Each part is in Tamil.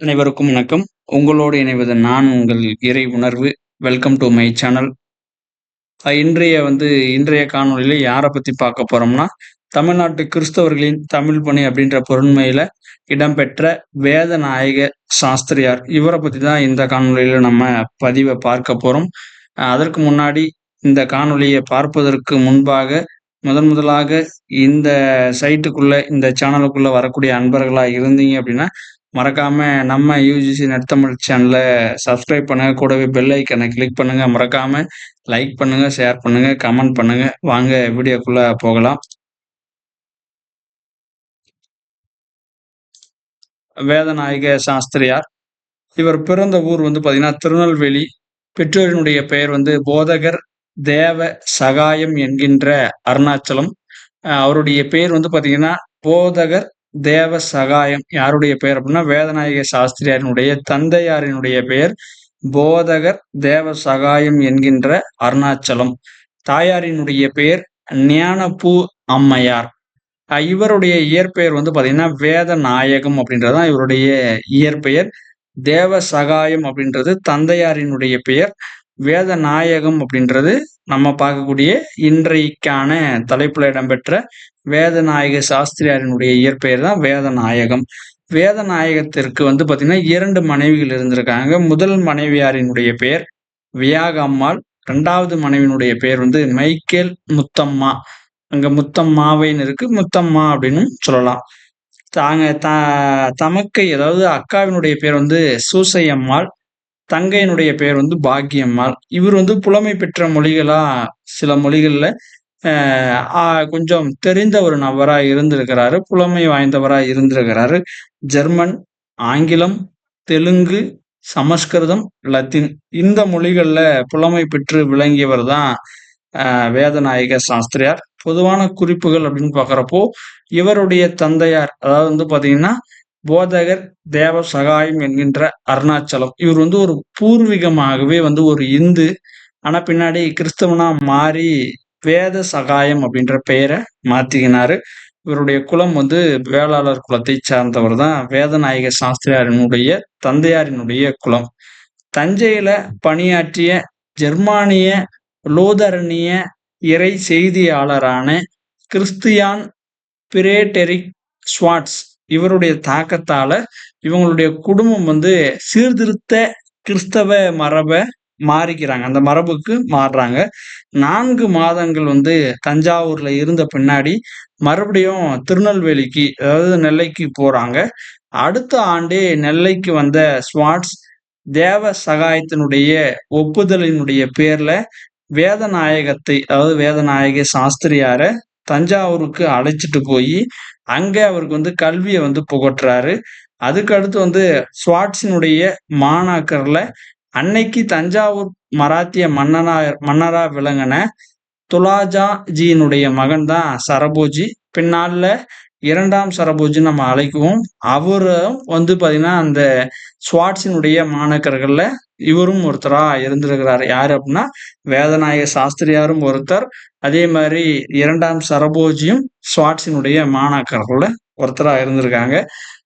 அனைவருக்கும் வணக்கம். உங்களோடு இணைவது நான் உங்கள் இறை உணர்வு. Welcome to my channel. இன்றைய வந்து இன்றைய காணொளியில யாரை பற்றி பார்க்க போகிறோம்னா தமிழ்நாட்டு கிறிஸ்தவர்களின் தமிழ் பணி அப்படின்ற பொருண்மையில் இடம்பெற்ற வேதநாயக சாஸ்திரியார். இவரை பற்றி தான் இந்த காணொலியில் நம்ம பதிவை பார்க்க போகிறோம் அதற்கு முன்னாடி இந்த காணொலியை பார்ப்பதற்கு முன்பாக, முதன் முதலாக இந்த சைட்டுக்குள்ள, இந்த சேனலுக்குள்ள வரக்கூடிய அன்பர்களா இருந்தீங்க அப்படின்னா, மறக்காம நம்ம யூஜிசி நெற்தமிழ் சேனல சப்ஸ்கிரைப் பண்ணுங்க. கூடவே பெல் ஐக்கனை கிளிக் பண்ணுங்க. மறக்காம லைக் பண்ணுங்க, ஷேர் பண்ணுங்க, கமெண்ட் பண்ணுங்க. வாங்க வீடியோக்குள்ள போகலாம். வேதநாயக சாஸ்திரியார். இவர் பிறந்த ஊர் வந்து பாத்தீங்கன்னா திருநெல்வேலி. பெற்றோரினுடைய பெயர் வந்து போதகர் தேவ சகாயம் என்கின்ற அருணாச்சலம். அவருடைய பெயர் வந்து பாத்தீங்கன்னா போதகர் தேவ சகாயம். யாருடைய பெயர் அப்படின்னா, வேதநாயக சாஸ்திரியாரினுடைய தந்தையாரினுடைய பெயர் போதகர் தேவ சகாயம் என்கின்ற அருணாச்சலம். தாயாரினுடைய பெயர் ஞானப்பூ அம்மையார். இவருடைய இயற்பெயர் வந்து பார்த்தீங்கன்னா, வேதநாயகம் அப்படின்றது தான் இவருடைய இயற்பெயர். தேவ சகாயம் அப்படின்றது தந்தையாரினுடைய பெயர். வேதநாயகம் அப்படின்றது நம்ம பார்க்கக்கூடிய இன்றைக்கான தலைப்புல இடம்பெற்ற வேதநாயக சாஸ்திரியாரினுடைய இயற்பெயர் தான் வேதநாயகம். வேதநாயகத்திற்கு வந்து பார்த்தீங்கன்னா, இரண்டு மனைவிகள் இருந்திருக்காங்க. முதல் மனைவியாரினுடைய பெயர் வியாகம்மாள். ரெண்டாவது மனைவியினுடைய பெயர் வந்து மைக்கேல் முத்தம்மா. அங்க முத்தம்மாவைன்னு இருக்கு. முத்தம்மா அப்படின்னும் சொல்லலாம். தாங்க த தமக்கை அதாவது அக்காவினுடைய பேர் வந்து சூசையம்மாள். தங்கையினுடைய பெயர் வந்து பாக்கியம்மாள். இவர் வந்து புலமை பெற்ற மொழிகளா சில மொழிகள்ல கொஞ்சம் தெரிந்த ஒரு நபராக இருந்திருக்கிறாரு. புலமை வாய்ந்தவராக இருந்திருக்கிறாரு. ஜெர்மன், ஆங்கிலம், தெலுங்கு, சமஸ்கிருதம், லத்தீன் இந்த மொழிகளில் புலமை பெற்று விளங்கியவர் தான் வேதநாயக சாஸ்திரியார். பொதுவான குறிப்புகள் அப்படின்னு பார்க்குறப்போ, இவருடைய தந்தையார் அதாவது வந்து பார்த்தீங்கன்னா, போதகர் தேவ சகாயம் என்கின்ற அருணாச்சலம். இவர் வந்து ஒரு பூர்வீகமாகவே வந்து ஒரு இந்து. ஆனால் பின்னாடி கிறிஸ்தவனா மாறி வேத சகாயம் அப்படின்ற பெயரை மாத்திக்கினாரு. இவருடைய குலம் வந்து வேளாளர் குலத்தை சார்ந்தவர் தான் வேதநாயக சாஸ்திரியாரினுடைய தந்தையாரினுடைய குலம். தஞ்சையில பணியாற்றிய ஜெர்மானிய லூதரனிய இறை செய்தியாளரான கிறிஸ்தியான் பிரேடெரிக் ஸ்வார்ட்ஸ் இவருடைய தாக்கத்தால, இவங்களுடைய குடும்பம் வந்து சீர்திருத்த கிறிஸ்தவ மரபை மாறிக்கிறாங்க. அந்த மரபுக்கு மாறுறாங்க. நான்கு மாதங்கள் வந்து தஞ்சாவூர்ல இருந்த பின்னாடி, மறுபடியும் திருநெல்வேலிக்கு அதாவது நெல்லைக்கு போறாங்க. அடுத்த ஆண்டே நெல்லைக்கு வந்த ஸ்வார்ட்ஸ், தேவ சகாயத்தினுடைய ஒப்புதலினுடைய பேர்ல வேதநாயகத்தை அதாவது வேதநாயக சாஸ்திரியார தஞ்சாவூருக்கு அழைச்சிட்டு போய் அங்கே அவருக்கு வந்து கல்வியை வந்து புகட்டுறாரு. அதுக்கு அடுத்து வந்து ஸ்வார்ட்ஸினுடைய மாணாக்கர்ல அன்னைக்கு தஞ்சாவூர் மராத்திய மன்னனா மன்னரா விளங்கின துலாஜாஜியினுடைய மகன் தான் சரபோஜி. பின்னால இரண்டாம் சரபோஜின்னு நம்ம அழைக்குவோம். அவரும் வந்து பார்த்தீங்கன்னா, அந்த ஸ்வாட்ஸினுடைய மாணக்கர்களில் இவரும் ஒருத்தரா இருந்திருக்கிறார் யாரு அப்படின்னா, வேதநாயக சாஸ்திரியாரும் ஒருத்தர். அதே மாதிரி இரண்டாம் சரபோஜியும் ஸ்வாட்ஸினுடைய மாணாக்கர்களில் ஒருத்தரா இருந்திருக்காங்க.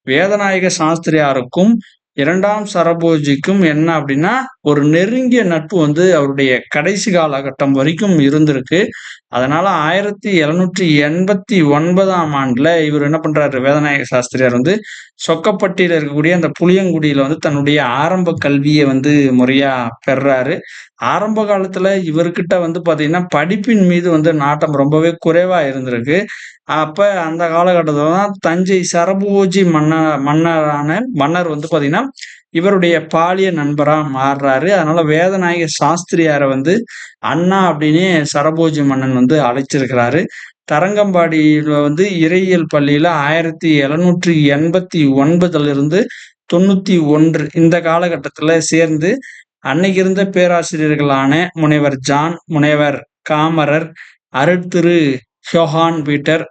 வேதநாயக சாஸ்திரியாருக்கும் இரண்டாம் சரபோஜிக்கும் என்ன அப்படின்னா, ஒரு நெருங்கிய நட்பு வந்து அவருடைய கடைசி காலகட்டம் வரைக்கும் இருந்திருக்கு. அதனால 1789ஆம் ஆண்டுல இவர் என்ன பண்றாரு, வேதநாயக சாஸ்திரியார் வந்து சொக்கப்பட்டியில இருக்கக்கூடிய அந்த புளியங்குடியில வந்து தன்னுடைய ஆரம்ப கல்வியை வந்து முறையா பெறாரு ஆரம்ப காலத்துல இவர்கிட்ட வந்து பாத்தீங்கன்னா படிப்பின் மீது வந்து நாட்டம் ரொம்பவே குறைவா இருந்திருக்கு. அப்ப அந்த காலகட்டத்தில் தான் தஞ்சை சரபோஜி மன்னர் மன்னரான மன்னர் வந்து பார்த்தீங்கன்னா, இவருடைய பாலிய நண்பரா மாறுறாரு. அதனால வேதநாயக சாஸ்திரியாரை வந்து அண்ணா அப்படின்னே சரபோஜி மன்னன் வந்து அழைச்சிருக்கிறாரு. தரங்கம்பாடியில வந்து இறையியல் பள்ளியில 1789ல இருந்து 91 இந்த காலகட்டத்துல சேர்ந்து, அன்னைக்கு இருந்த பேராசிரியர்களான முனைவர் ஜான், முனைவர் காமரர், அருட்திரு ஹியோஹான் பீட்டர்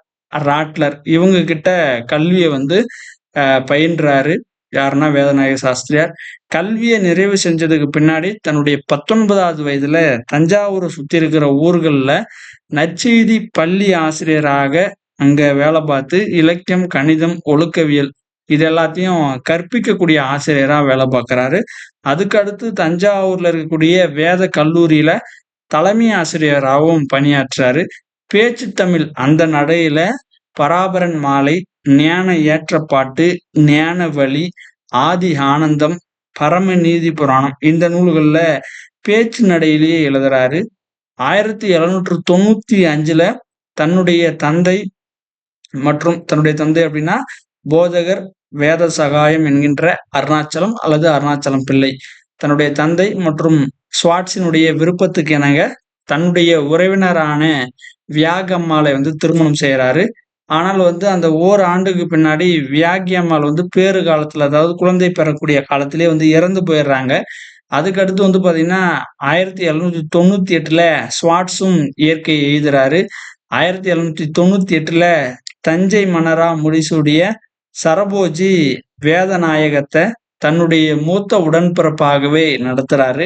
ராட்லர் இவங்க கிட்ட கல்வியை வந்து பயின்றாரு. யாருன்னா வேதநாயக சாஸ்திரியார். கல்வியை நிறைவு செஞ்சதுக்கு பின்னாடி தன்னுடைய 19வது வயதுல தஞ்சாவூரை சுத்தி இருக்கிற ஊர்களில் நற்செய்தி பள்ளி ஆசிரியராக அங்க வேலை பார்த்து இலக்கியம், கணிதம், ஒழுக்கவியல் இது எல்லாத்தையும் கற்பிக்கக்கூடிய ஆசிரியரா வேலை பார்க்குறாரு. அதுக்கடுத்து தஞ்சாவூர்ல இருக்கக்கூடிய வேத கல்லூரியில தலைமை ஆசிரியராகவும் பணியாற்றுறாரு. பேச்சு தமிழ் அந்த நடையில பராபரன் மாலை, ஞான ஏற்றப்பாட்டு, ஞான வழி ஆதி ஆனந்தம், பரம நீதி புராணம் இந்த நூல்கள்ல பேச்சு நடையிலேயே எழுதுறாரு. ஆயிரத்தி எழுநூற்று தொண்ணூத்தி அஞ்சுல தன்னுடைய தந்தை மற்றும் தன்னுடைய தந்தை அப்படின்னா போதகர் வேத சகாயம் என்கின்ற அருணாச்சலம் அல்லது அருணாச்சலம் பிள்ளை தன்னுடைய தந்தை மற்றும் ஸ்வாட்ஸினுடைய விருப்பத்துக்கு இணங்க தன்னுடைய உறவினரான வியாகம்மாளை வந்து திருமணம் செய்கிறாரு ஆனால் வந்து அந்த ஓர் ஆண்டுக்கு பின்னாடி வியாகி அம்மாள் வந்து பேறு காலத்தில் அதாவது குழந்தை பெறக்கூடிய காலத்திலே வந்து இறந்து போயிடுறாங்க. அதுக்கடுத்து வந்து பார்த்தீங்கன்னா ஆயிரத்தி எழுநூற்றி தொண்ணூற்றி எட்டில் ஸ்வாட்ஸும் இயற்கை எழுதுறாரு ஆயிரத்தி எழுநூற்றி தொண்ணூற்றி எட்டில் தஞ்சை மன்னரா முடிசூடிய சரபோஜி வேதநாயகத்தை தன்னுடைய மூத்த உடன்பிறப்பாகவே நடத்துறாரு.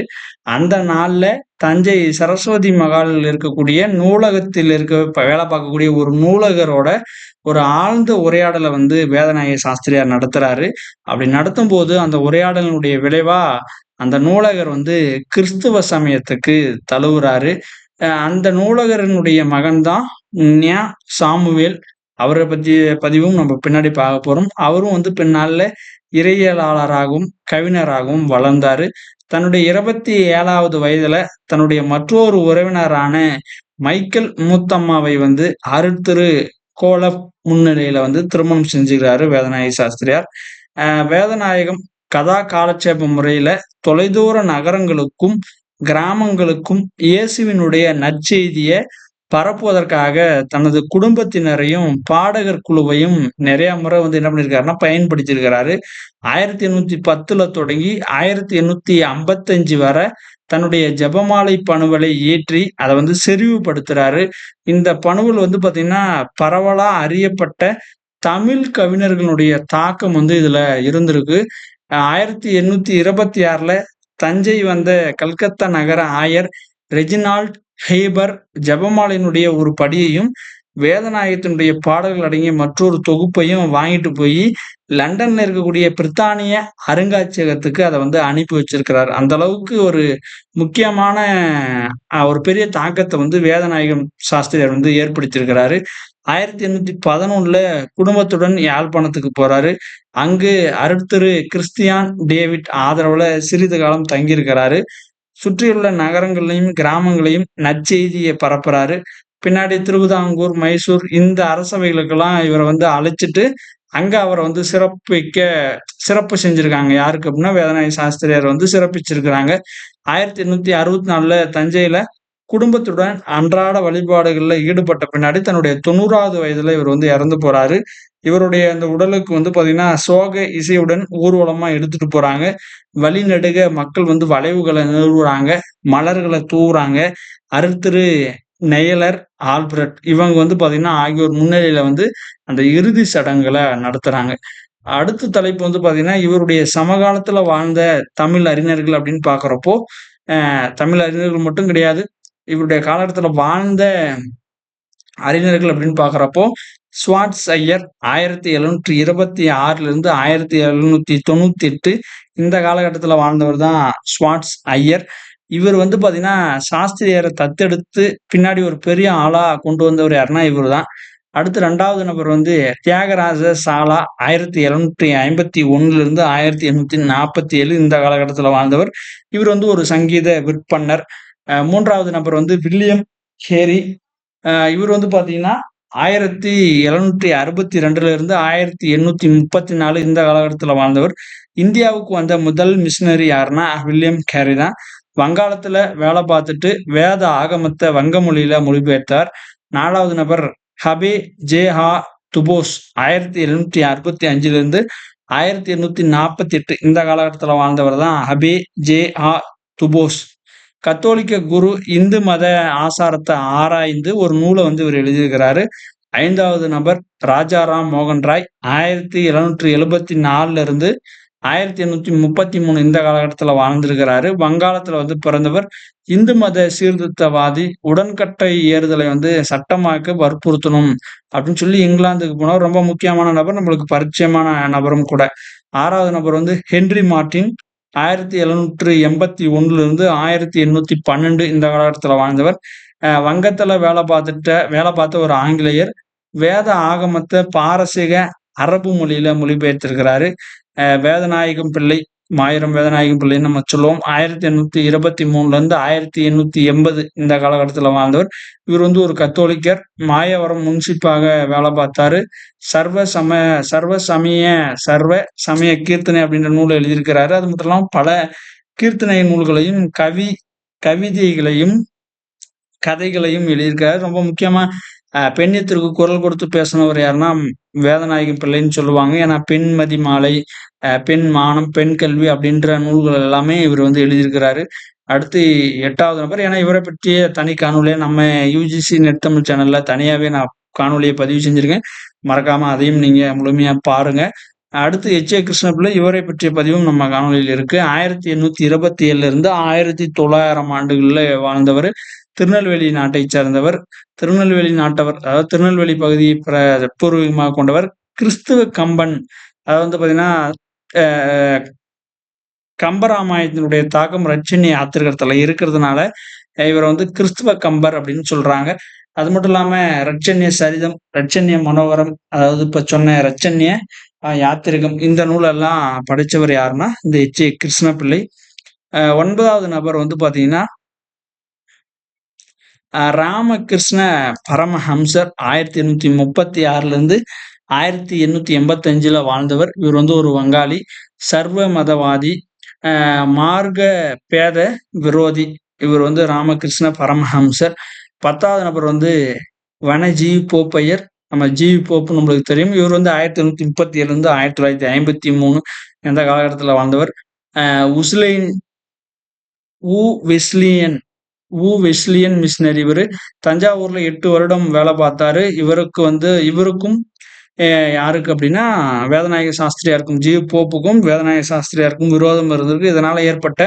அந்த நாள்ல தஞ்சை சரஸ்வதி மகாலில் இருக்கக்கூடிய நூலகத்தில் இருக்க வேலை பார்க்கக்கூடிய ஒரு நூலகரோட ஒரு ஆழ்ந்த உரையாடலை வந்து வேதநாயக சாஸ்திரியார் நடத்துறாரு. அப்படி நடத்தும் போது அந்த உரையாடலினுடைய விளைவா அந்த நூலகர் வந்து கிறிஸ்துவ சமயத்துக்கு தழுவுறாரு. அந்த நூலகரனுடைய மகன் தான் ஞா சாமுவேல் அவரை பற்றிய பதிவும் நம்ம பின்னாடி பார்க்க போறோம். அவரும் வந்து பின்னால இறையியலாளராகவும் கவிஞராகவும் வளர்ந்தாரு. தன்னுடைய இருபத்தி ஏழாவது வயதுல தன்னுடைய மற்றொரு உறவினரான மைக்கேல் மூத்தம்மாவை வந்து அருத்திரு கோல முன்னிலையில வந்து திருமணம் செஞ்சுக்கிறாரு வேதநாயக சாஸ்திரியார். வேதநாயகம் கதா காலட்சேப முறையில தொலைதூர நகரங்களுக்கும் கிராமங்களுக்கும் இயேசுவினுடைய நற்செய்தியை பரப்புவதற்காக தனது குடும்பத்தினரையும் பாடகர் குழுவையும் நிறைய முறை வந்து என்ன பண்ணியிருக்காருன்னா பயன்படுத்தியிருக்கிறாரு. ஆயிரத்தி எண்ணூத்தி பத்துல தொடங்கி ஆயிரத்தி எண்ணூத்தி ஐம்பத்தஞ்சு வரை தன்னுடைய ஜபமாலை பணுவலை ஏற்றி அதை வந்து செறிவுபடுத்துறாரு. இந்த பணுவல் வந்து பாத்தீங்கன்னா பரவலா அறியப்பட்ட தமிழ் கவிஞர்களுடைய தாக்கம் வந்து இதுல இருந்திருக்கு. ஆயிரத்தி எண்ணூத்தி இருபத்தி ஆறுல தஞ்சை வந்த கல்கத்தா நகர ஆயர் ரெஜினால்ட் ஹேபர் ஜபமாலையினுடைய ஒரு படியையும் வேதநாயகத்தினுடைய பாடல்கள் அடங்கிய மற்றொரு தொகுப்பையும் வாங்கிட்டு போய் லண்டன்ல இருக்கக்கூடிய பிரித்தானிய அருங்காட்சியகத்துக்கு அதை வந்து அனுப்பி வச்சிருக்கிறார். அந்த அளவுக்கு ஒரு முக்கியமான ஒரு பெரிய தாக்கத்தை வந்து வேதநாயகம் சாஸ்திரியார் வந்து ஏற்படுத்தியிருக்கிறாரு. ஆயிரத்தி எண்ணூத்தி பதினொன்னுல குடும்பத்துடன் யாழ்ப்பாணத்துக்கு போறாரு. அங்கு அருட்திரு கிறிஸ்தியான் டேவிட் ஆதரவுல சிறிது காலம் தங்கியிருக்கிறாரு. சுற்றியுள்ள நகரங்களையும் கிராமங்களையும் நற்செய்தியை பரப்புறாரு. பின்னாடி திருவிதாங்கூர் மைசூர் இந்த அரசவைகளுக்கெல்லாம் இவரை வந்து அழைச்சிட்டு அங்க அவரை வந்து சிறப்பிக்க சிறப்பு செஞ்சிருக்காங்க. யாருக்கு அப்படின்னா வேதநாயக சாஸ்திரியார் வந்து சிறப்பிச்சிருக்கிறாங்க. ஆயிரத்தி எண்ணூத்தி அறுபத்தி நாலுல தஞ்சையில குடும்பத்துடன் அன்றாட வழிபாடுகளில் ஈடுபட்ட பின்னாடி தன்னுடைய தொண்ணூறாவது வயதுல இவர் வந்து இறந்து போறாரு. இவருடைய அந்த உடலுக்கு வந்து பார்த்தீங்கன்னா சோக இசையுடன் ஊர்வலமாக எடுத்துட்டு போகிறாங்க வழிநடுக மக்கள் வந்து வளைவுகளை நிறுவுறாங்க. மலர்களை தூவுறாங்க. அறுத்திரு நெயலர் ஆல்பர்ட் இவங்க வந்து பார்த்தீங்கன்னா ஆகியோர் முன்னிலையில வந்து அந்த இறுதி சடங்குகளை நடத்துறாங்க. அடுத்த தலைப்பு வந்து பார்த்தீங்கன்னா இவருடைய சமகாலத்தில் வாழ்ந்த தமிழ் அறிஞர்கள் அப்படின்னு பார்க்குறப்போ தமிழ் அறிஞர்கள் மட்டும் கிடையாது. இவருடைய காலகட்டத்தில் வாழ்ந்த அறிஞர்கள் அப்படின்னு பார்க்குறப்போ ஸ்வாட்ஸ் ஐயர் ஆயிரத்தி எழுநூற்றி இருபத்தி ஆறிலிருந்து ஆயிரத்தி எழுநூத்தி தொண்ணூத்தி எட்டு இந்த காலகட்டத்தில் வாழ்ந்தவர் தான் ஸ்வாட்ஸ் ஐயர் இவர் வந்து பார்த்தீங்கன்னா சாஸ்திரியரை தத்தெடுத்து பின்னாடி ஒரு பெரிய ஆளாக கொண்டு வந்தவர் யாருன்னா இவர் தான் அடுத்து ரெண்டாவது நபர் வந்து தியாகராஜ சாலா ஆயிரத்தி எழுநூற்றி ஐம்பத்தி ஒன்றுலேருந்து ஆயிரத்தி எண்ணூத்தி நாற்பத்தி ஏழு இந்த காலகட்டத்தில் வாழ்ந்தவர். இவர் வந்து ஒரு சங்கீத விற்பன்னர். மூன்றாவது நபர் வந்து வில்லியம் ஹேரி. இவர் வந்து பார்த்தீங்கன்னா ஆயிரத்தி எழுநூற்றி அறுபத்தி ரெண்டுல இருந்து ஆயிரத்தி எண்ணூத்தி முப்பத்தி நாலு இந்த காலகட்டத்தில் வாழ்ந்தவர். இந்தியாவுக்கு வந்த முதல் மிஷினரி யாருன்னா வில்லியம் கேரி தான். வங்காளத்துல வேலை பார்த்துட்டு வேத ஆகமத்தை வங்க மொழியில மொழிபெயர்த்தார். நாலாவது நபர் ஹபே ஜே ஹா துபோஸ். ஆயிரத்தி எழுநூத்தி அறுபத்தி அஞ்சுல இருந்து ஆயிரத்தி எண்ணூத்தி நாற்பத்தி எட்டு இந்த காலகட்டத்தில் வாழ்ந்தவர் தான் ஹபே ஜே ஹா துபோஸ். கத்தோலிக்க குரு இந்து மத ஆசாரத்தை ஆராய்ந்து ஒரு நூலை வந்து இவர் எழுதியிருக்கிறாரு. ஐந்தாவது நபர் ராஜாராம் மோகன் ராய். ஆயிரத்தி எழுநூற்றி எழுபத்தி நாலுல இருந்து ஆயிரத்தி எண்ணூத்தி முப்பத்தி மூணு இந்த காலகட்டத்துல வாழ்ந்திருக்கிறாரு. வங்காளத்துல வந்து பிறந்தவர் இந்து மத சீர்திருத்தவாதி உடன்கட்டை ஏறுதலை வந்து சட்டமாக்க வற்புறுத்தணும் அப்படின்னு சொல்லி இங்கிலாந்துக்கு போனவர். ரொம்ப முக்கியமான நபர் நம்மளுக்கு பரிச்சயமான நபரும் கூட. ஆறாவது நபர் வந்து ஹென்ரி மார்டின் ஆயிரத்தி எழுநூற்று எண்பத்தி ஒண்ணுல இருந்து ஆயிரத்தி எண்ணூத்தி பன்னெண்டு இந்த காலகட்டத்துல வாழ்ந்தவர். வங்கத்துல வேலை பார்த்துட்ட வேலை பார்த்த ஒரு ஆங்கிலேயர் வேத ஆகமத்தை பாரசீக அரபு மொழியில மொழிபெயர்த்திருக்கிறாரு. வேதநாயகம் பிள்ளை மாயிரம் வேதநாயகம் பிள்ளைன்னு நம்ம சொல்லுவோம். ஆயிரத்தி எண்ணூத்தி இருபத்தி மூணுல இருந்து ஆயிரத்தி எண்ணூத்தி எண்பது இந்த காலகட்டத்தில் வாழ்ந்தவர். இவர் வந்து ஒரு கத்தோலிக்கர். மாயவரம் முன்சிப்பாக வேலை பார்த்தாரு. சர்வ சம சர்வ சமய சர்வ சமய கீர்த்தனை அப்படின்ற நூலை எழுதியிருக்கிறாரு. அது மட்டும் இல்லாமல் பல கீர்த்தனை நூல்களையும் கவி கவிதைகளையும் கதைகளையும் எழுதியிருக்காரு ரொம்ப முக்கியமா பெண்ணியத்திற்கு குரல் கொடுத்து பேசினவர் யாருன்னா வேதநாயகம் பிள்ளைன்னு சொல்லுவாங்க. ஏன்னா பெண்மதி மாலை பெண் மானம் பெண் கல்வி அப்படின்ற நூல்கள் எல்லாமே இவர் வந்து எழுதியிருக்கிறாரு. அடுத்து எட்டாவது நபர். ஏன்னா இவரை பற்றிய தனி காணொலியை நம்ம யூஜிசி நெட் தமிழ் சேனல்ல தனியாவே நான் காணொலியை பதிவு செஞ்சிருக்கேன். மறக்காம அதையும் நீங்க முழுமையா பாருங்க. அடுத்து எச். ஏ. கிருஷ்ணபிள்ளை இவரை பற்றிய பதிவும் நம்ம காணொலியில் இருக்கு. ஆயிரத்தி எண்ணூத்தி இருபத்தி ஏழுல இருந்து ஆயிரத்தி தொள்ளாயிரம் ஆண்டுகள்ல வாழ்ந்தவர் திருநெல்வேலி நாட்டை சேர்ந்தவர் திருநெல்வேலி நாட்டவர் அதாவது திருநெல்வேலி பகுதியை பூர்வீகமாக கொண்டவர் கிறிஸ்துவ கம்பன். அதாவது வந்து பார்த்தீங்கன்னா கம்பராமாயணத்தினுடைய தாக்கம் ரட்சணி ஆத்திரகத்தில் இருக்கிறதுனால இவர் வந்து கிறிஸ்துவ கம்பர் அப்படின்னு சொல்றாங்க. அது மட்டும் இல்லாம ரட்சண்ய சரிதம் ரட்சண்ய மனோகரம் அதாவது இப்ப சொன்ன ரட்சண்ய யாத்திரிகம் இந்த நூலெல்லாம் படித்தவர் யாருன்னா இந்த எச் ஏ கிருஷ்ணபிள்ளை ஒன்பதாவது நபர் வந்து பாத்தீங்கன்னா ராமகிருஷ்ண பரமஹம்சர் ஆயிரத்தி எண்ணூத்தி முப்பத்தி ஆறுல இருந்து ஆயிரத்தி எண்ணூத்தி எண்பத்தி அஞ்சுல வாழ்ந்தவர். இவர் வந்து ஒரு வங்காளி சர்வ மதவாதி மார்க பேத விரோதி. இவர் வந்து ராமகிருஷ்ண பரமஹம்சர். பத்தாவது நபர் வந்து வனஜீவி போப்பையர் நம்ம ஜிவி போப்பு நம்மளுக்கு தெரியும். இவர் வந்து ஆயிரத்தி எண்ணூத்தி முப்பத்தி ஏழுலேருந்து ஆயிரத்தி தொள்ளாயிரத்தி ஐம்பத்தி மூணு எந்த காலகட்டத்தில் வாழ்ந்தவர். உஸ்லைன் உ வெஸ்லியன் உ வெஸ்லியன் மிஷினரி இவர். தஞ்சாவூர்ல எட்டு வருடம் வேலை பார்த்தாரு. இவருக்கு வந்து இவருக்கும் யாருக்கு அப்படின்னா வேதநாயக சாஸ்திரியாருக்கும் ஜீவ் போப்புக்கும் வேதநாயக சாஸ்திரியாருக்கும் விரோதம் இருந்திருக்கு. இதனால ஏற்பட்ட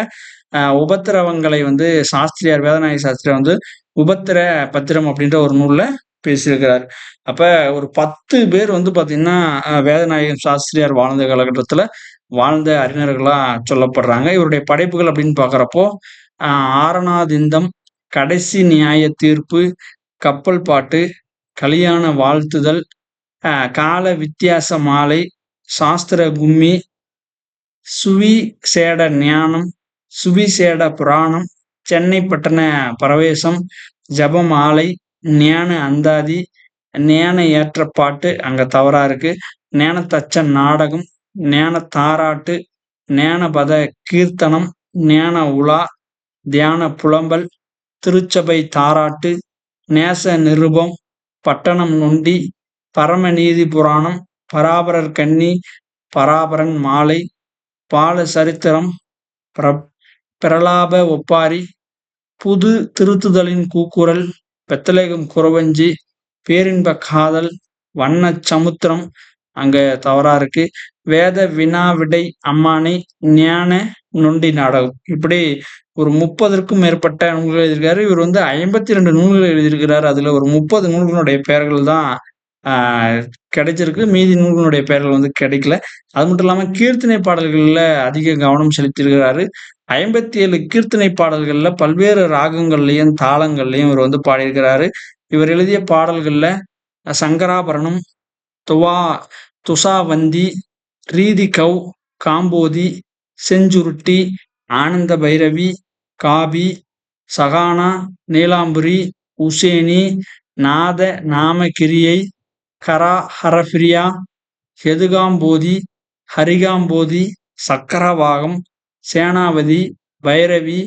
உபத்திரவங்களை வந்து சாஸ்திரியார் வேதநாயக சாஸ்திரியார் வந்து உபத்திர பத்திரம் அப்படின்ற ஒரு நூல்ல பேசியிருக்கிறார். அப்ப ஒரு பத்து பேர் வந்து பாத்தீங்கன்னா வேதநாயகம் சாஸ்திரியார் வாழ்ந்த காலகட்டத்துல வாழ்ந்த அறிஞர்களா சொல்லப்படுறாங்க. இவருடைய படைப்புகள் அப்படின்னு பாக்குறப்போ ஆரணாதிந்தம் கடைசி நியாய தீர்ப்பு கப்பல் பாட்டு கல்யாண வாழ்த்துதல் கால வித்தியாச மாலை சாஸ்திர கும்மி சுவிசேட ஞானம் சுவிசேட புராணம் சென்னை பட்டண பிரவேசம் ஜபமாலை ஞான அந்தாதி ஞான ஏற்றப்பாட்டு அங்க தவறா இருக்கு. ஞானத்தச்ச நாடகம் ஞான தாராட்டு ஞானபத கீர்த்தனம் ஞான உலா தியான புலம்பல் திருச்சபை தாராட்டு நேச நிருபம் பட்டணம் நொண்டி பரமநீதி புராணம் பராபரர் கன்னி பராபரன் மாலை பால சரித்திரம் பிரலாப ஒப்பாரி புது திருத்துதலின் கூக்குரல் பெத்தலேகம் குறவஞ்சி பேரின்ப காதல் வண்ண சமுத்திரம் அங்க தவறா இருக்கு. வேத வினா விடை அம்மானை ஞான நொண்டி நாடகம். இப்படி ஒரு முப்பதற்கும் மேற்பட்ட நூல்கள் எழுதியிருக்காரு. இவர் வந்து ஐம்பத்தி ரெண்டு நூல்கள் எழுதியிருக்கிறார். அதுல ஒரு முப்பது நூல்களுடைய பெயர்கள் தான் கிடைச்சிருக்கு. மீதி நூல்களுடைய பெயர்கள் வந்து கிடைக்கல. அது மட்டும் இல்லாம கீர்த்தனை பாடல்கள்ல அதிக கவனம் செலுத்தியிருக்கிறாரு. ஐம்பத்தி ஏழு கீர்த்தனை பாடல்கள்ல பல்வேறு ராகங்கள்லையும் தாளங்கள்லையும் இவர் வந்து பாடியிருக்கிறாரு. இவர் எழுதிய பாடல்கள்ல சங்கராபரணம் துவா துசாவந்தி ரீதி கவ் காம்போதி செஞ்சுருட்டி ஆனந்த பைரவி காபி சகானா நீலாம்புரி உசேனி நாத நாமகிரியை கரா ஹரஃபிரியா ஹெதுகாம்போதி ஹரிகாம்போதி சக்கரவாகம் சேனாவதி பைரவி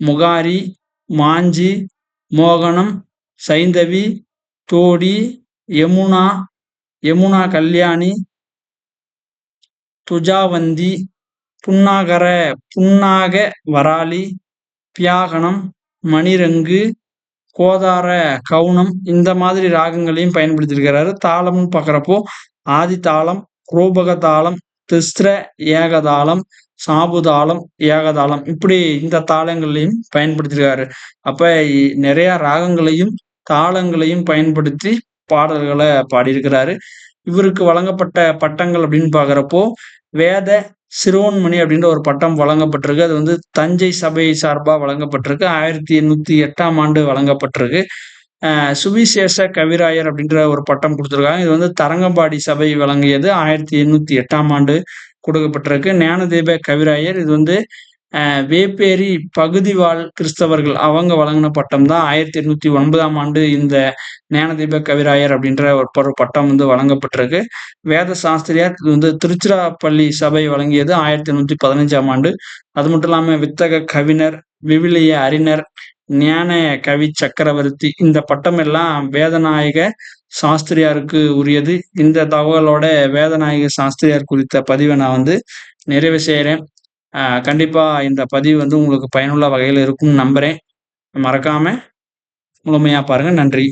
முகாரி மாஞ்சி மோகனம் சைந்தவி தோடி யமுனா யமுனா கல்யாணி துஜாவந்தி புன்னாகர புன்னாக வராளி பியாகனம் மணிரங்கு கோதார கவுனம் இந்த மாதிரி ராகங்களையும் பயன்படுத்தியிருக்கிறாரு. தாளம்னு பார்க்குறப்போ ஆதி தாளம் தாளம் திஸ்ர ஏகதாளம் சாபுதாளம் ஏகதாளம் இப்படி இந்த தாளங்களையும் பயன்படுத்தியிருக்காரு. அப்ப நிறையா ராகங்களையும் தாளங்களையும் பயன்படுத்தி பாடல்களை பாடியிருக்கிறாரு. இவருக்கு வழங்கப்பட்ட பட்டங்கள் அப்படின்னு பார்க்குறப்போ வேத சிறுவன்மணி அப்படின்ற ஒரு பட்டம் வழங்கப்பட்டிருக்கு. அது வந்து தஞ்சை சபை சார்பாக வழங்கப்பட்டிருக்கு. ஆயிரத்தி எண்ணூத்தி எட்டாம் ஆண்டு வழங்கப்பட்டிருக்கு. சுவிசேஷ கவிராயர் அப்படின்ற ஒரு பட்டம் கொடுத்துருக்காங்க. இது வந்து தரங்கம்பாடி சபை வழங்கியது. ஆயிரத்தி எண்ணூத்தி எட்டாம் ஆண்டு கொடுக்கப்பட்டிருக்கு. ஞானதீப கவிராயர் இது வந்து வேப்பேரி பகுதி வாழ் கிறிஸ்தவர்கள் அவங்க வழங்கின பட்டம் தான் ஆயிரத்தி எண்ணூத்தி ஒன்பதாம் ஆண்டு இந்த ஞானதீப கவிராயர் அப்படின்ற ஒரு பட்டம் வந்து வழங்கப்பட்டிருக்கு. வேத சாஸ்திரியார் இது வந்து திருச்சிராப்பள்ளி சபை வழங்கியது ஆயிரத்தி எண்ணூத்தி பதினஞ்சாம் ஆண்டு. அது மட்டும் இல்லாம வித்தக கவிஞர் விவிலிய அறிஞர் ஞான கவி சக்கரவர்த்தி இந்த பட்டம் எல்லாம் வேதநாயக சாஸ்திரியாருக்கு உரியது. இந்த தகவலோட வேதநாயக சாஸ்திரியார் குறித்த பதிவை நான் வந்து நிறைவு செய்கிறேன் கண்டிப்பாக கண்டிப்பா இந்த பதிவு வந்து உங்களுக்கு பயனுள்ள வகையில் இருக்கும்னு நம்புகிறேன் மறக்காமல் முழுமையாக பாருங்கள் நன்றி.